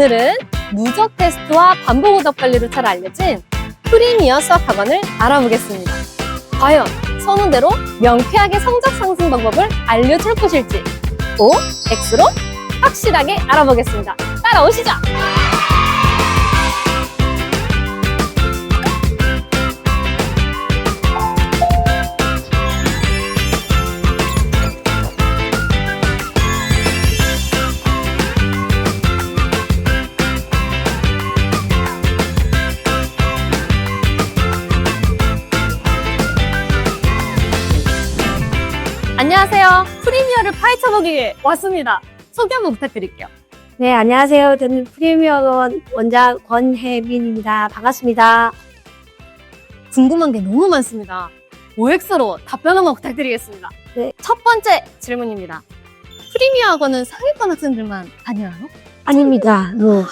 오늘은 누적 테스트와 반복 오답 관리로 잘 알려진 프리미어 수학 학원을 알아보겠습니다. 과연 선호대로 명쾌하게 성적 상승 방법을 알려줄 것일지 O, X로 확실하게 알아보겠습니다. 따라오시죠! 헤쳐보기 왔습니다. 소개 한번 부탁드릴게요. 네, 안녕하세요. 저는 프리미어원 원장 권혜민입니다. 반갑습니다. 궁금한 게 너무 많습니다. OX로 답변 한번 부탁드리겠습니다. 네. 첫 번째 질문입니다. 프리미어 학원은 상위권 학생들만 다니나요? 아닙니다. 어,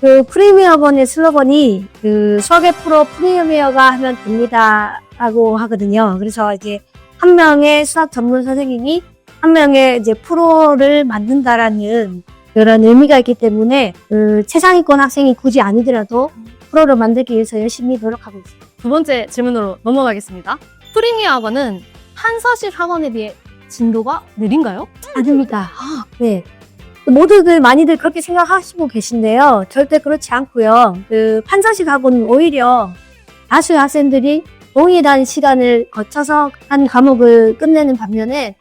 그 프리미어원의 슬로건이 그 수학의 프로 프리미어가 하면 됩니다. 라고 하거든요. 그래서 이제 한 명의 수학 전문 선생님이 한 명의 이제 프로를 만든다라는 그런 의미가 있기 때문에 그 최상위권 학생이 굳이 아니더라도 프로를 만들기 위해서 열심히 노력하고 있습니다. 두 번째 질문으로 넘어가겠습니다. 프리미어 학원은 한서식 학원에 비해 진도가 느린가요? 아닙니다. 네. 모두들 많이들 그렇게 생각하시고 계신데요. 절대 그렇지 않고요. 그 판사식 학원은 오히려 다수의 학생들이 동일한 시간을 거쳐서 한 과목을 끝내는 반면에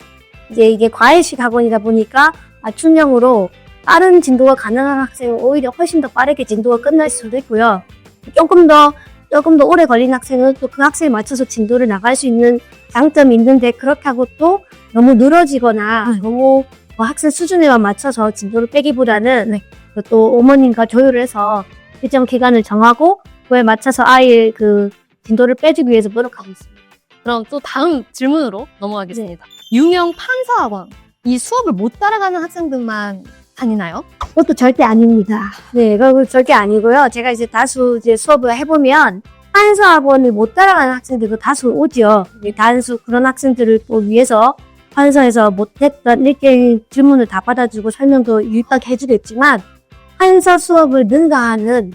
이제 이게 과외식 학원이다 보니까 맞춤형으로 빠른 진도가 가능한 학생은 오히려 훨씬 더 빠르게 진도가 끝날 수도 있고요. 조금 더 조금 더 오래 걸린 학생은 또 그 학생에 맞춰서 진도를 나갈 수 있는 장점이 있는데 그렇게 하고 또 너무 늘어지거나 너무 뭐 학생 수준에만 맞춰서 진도를 빼기보다는 네. 또 어머님과 조율을 해서 일정 기간을 정하고 그에 맞춰서 아이의 그 진도를 빼주기 위해서 노력하고 있습니다. 그럼 또 다음 질문으로 넘어가겠습니다. 유명 판사 학원. 이 수업을 못 따라가는 학생들만 다니나요? 그것도 절대 아닙니다. 네, 그거 절대 아니고요. 제가 이제 다수 이제 수업을 해보면 판사학원을 못 따라가는 학생들도 다수 오죠. 네, 단수 그런 학생들을 또 위해서 판사에서 못했던 일개일 질문을 다 받아주고 설명도 유익하게 해주겠지만 판사 수업을 능가하는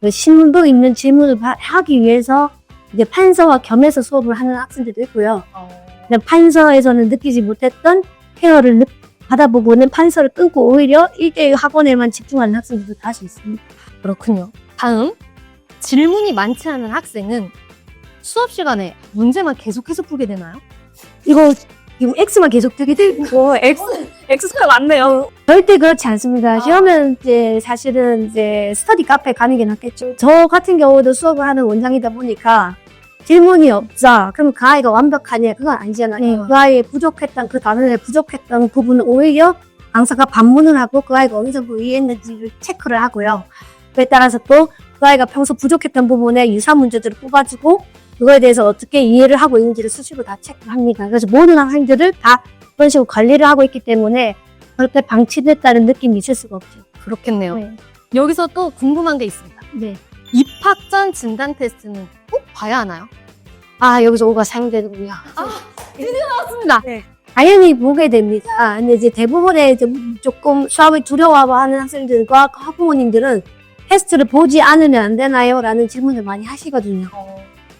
그 심도 있는 질문을 바- 하기 위해서 이제 판사와 겸해서 수업을 하는 학생들도 있고요. 근데 판서에서는 느끼지 못했던 케어를 느- 받아보고는 판서를 끊고 오히려 1대1 학원에만 집중하는 학생들도 다수 있습니다. 그렇군요. 다음 질문이 많지 않은 학생은 수업 시간에 문제만 계속해서 풀게 되나요? 이거 지금 X만 계속 되게 되고 X X가 많네요. 절대 그렇지 않습니다. 아. 시험은 이제 사실은 이제 스터디 카페 가는 게 낫겠죠. 저 같은 경우도 수업을 하는 원장이다 보니까 질문이 없자. 그럼 그 아이가 완벽하냐? 그건 아니잖아요. 네. 그 아이의 부족했던 그 단원에 부족했던 부분은 오히려 강사가 반문을 하고 그 아이가 어느 정도 이해했는지를 체크를 하고요. 그에 따라서 또 그 아이가 평소 부족했던 부분에 유사 문제들을 뽑아주고 그거에 대해서 어떻게 이해를 하고 있는지를 수시로 다 체크합니다. 그래서 모든 학생들을 다 그런 식으로 관리를 하고 있기 때문에 그렇게 방치됐다는 느낌이 있을 수가 없죠. 그렇겠네요. 네. 여기서 또 궁금한 게 있습니다. 네. 입학 전 진단 테스트는 꼭 봐야 하나요? 아, 여기서 오가 사용되는군요. 맞습니다. 당연히 보게 됩니다. 근데 이제 대부분의 조금 수학을 두려워하는 학생들과 학부모님들은 테스트를 보지 않으면 안 되나요? 라는 질문을 많이 하시거든요.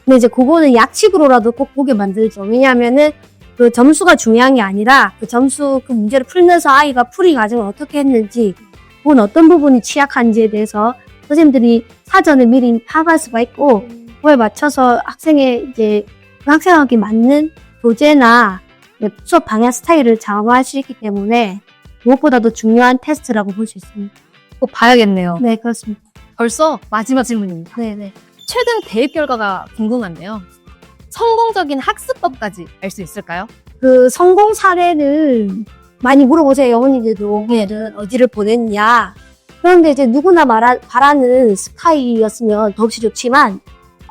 근데 이제 그거는 약식으로라도 꼭 보게 만들죠. 왜냐하면은 그 점수가 중요한 게 아니라 그 점수 그 문제를 풀면서 아이가 풀이 과정을 어떻게 했는지 그건 어떤 부분이 취약한지에 대해서 선생님들이 사전에 미리 파악할 수가 있고 그거에 맞춰서 학생의 이제 그 학생에게 맞는 교재나 네, 수업 방향 스타일을 좌우할 수 있기 때문에 무엇보다도 중요한 테스트라고 볼 수 있습니다. 꼭 봐야겠네요. 네, 그렇습니다. 벌써 마지막 질문입니다. 네, 네. 최근 대입 결과가 궁금한데요. 성공적인 학습법까지 알 수 있을까요? 그 성공 사례를 많이 물어보세요. 어머니들도 얘는 어디를 보냈냐. 그런데 이제 누구나 말하, 바라는 스카이였으면 더없이 좋지만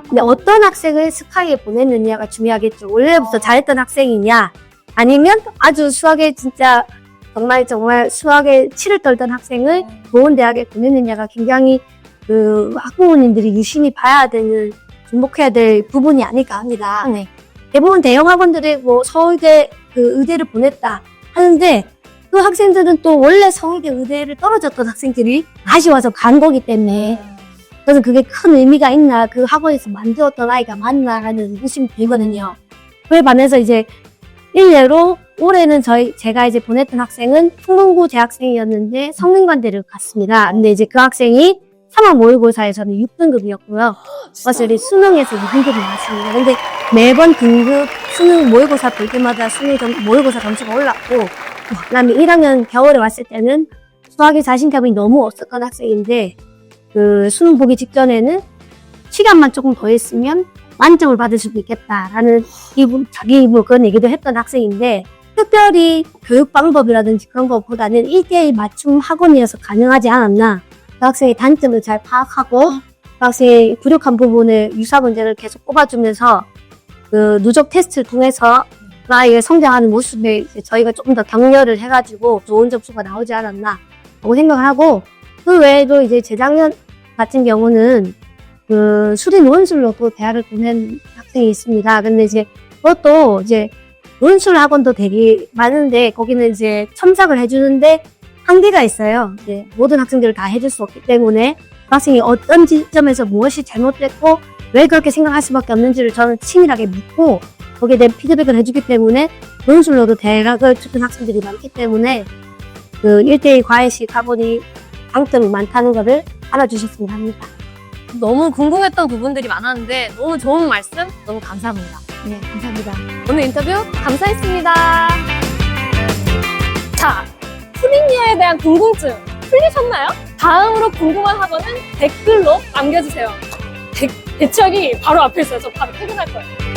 근데 어떤 학생을 스카이에 보냈느냐가 중요하겠죠. 원래부터 어. 잘했던 학생이냐 아니면 아주 수학에 진짜 정말 정말 수학에 치를 떨던 학생을 좋은 대학에 보냈느냐가 굉장히 그 학부모님들이 유심히 봐야 되는 주목해야 될 부분이 아닐까 합니다. 네. 대부분 대형 학원들이 뭐 서울대 그 의대를 보냈다 하는데 그 학생들은 또 원래 서울대 의대를 떨어졌던 학생들이 다시 와서 간 거기 때문에 그래서 그게 큰 의미가 있나 그 학원에서 만들었던 아이가 맞나라는 의심이 들거든요. 그에 반해서 이제 일례로 올해는 저희 제가 이제 보냈던 학생은 풍문고 재학생이었는데 성균관대를 갔습니다. 근데 이제 그 학생이 3월 모의고사에서는 6등급이었고요. 그래서 우리 수능에서 2등급이 나왔습니다. 근데 매번 등급 수능 모의고사 볼 때마다 수능 점, 모의고사 점수가 올랐고 그다음에 1학년 겨울에 왔을 때는 수학에 자신감이 너무 없었던 학생인데 그 수능 보기 직전에는 시간만 조금 더 했으면 만점을 받을 수도 있겠다라는 자기 입으로 그런 얘기도 했던 학생인데 특별히 교육 방법이라든지 그런 것보다는 1대1 맞춤 학원이어서 가능하지 않았나. 그 학생의 단점을 잘 파악하고 그 학생의 부족한 부분을 유사 문제를 계속 꼽아주면서 그 누적 테스트를 통해서 그 아이의 성장하는 모습에 저희가 조금 더 격려를 해가지고 좋은 점수가 나오지 않았나 라고 생각을 하고 그 외에도 이제 재작년 같은 경우는 그 수리 논술로 또 대학을 보낸 학생이 있습니다. 근데 이제 그것도 이제 논술 학원도 되게 많은데 거기는 이제 첨삭을 해주는데 한계가 있어요. 이제 모든 학생들을 다 해줄 수 없기 때문에 그 학생이 어떤 지점에서 무엇이 잘못됐고 왜 그렇게 생각할 수밖에 없는지를 저는 치밀하게 묻고 거기에 대한 피드백을 해주기 때문에 논술로도 대학을 듣는 학생들이 많기 때문에 그 1대1 과외식 학원이 장점이 많다는 것을 알아주셨으면 합니다. 너무 궁금했던 부분들이 많았는데 너무 좋은 말씀 너무 감사합니다. 네, 감사합니다. 오늘 인터뷰 감사했습니다. 자, 프리미어에 대한 궁금증 풀리셨나요? 다음으로 궁금한 학원은 댓글로 남겨주세요. 대, 대책이 바로 앞에 있어요. 저 바로 퇴근할 거예요.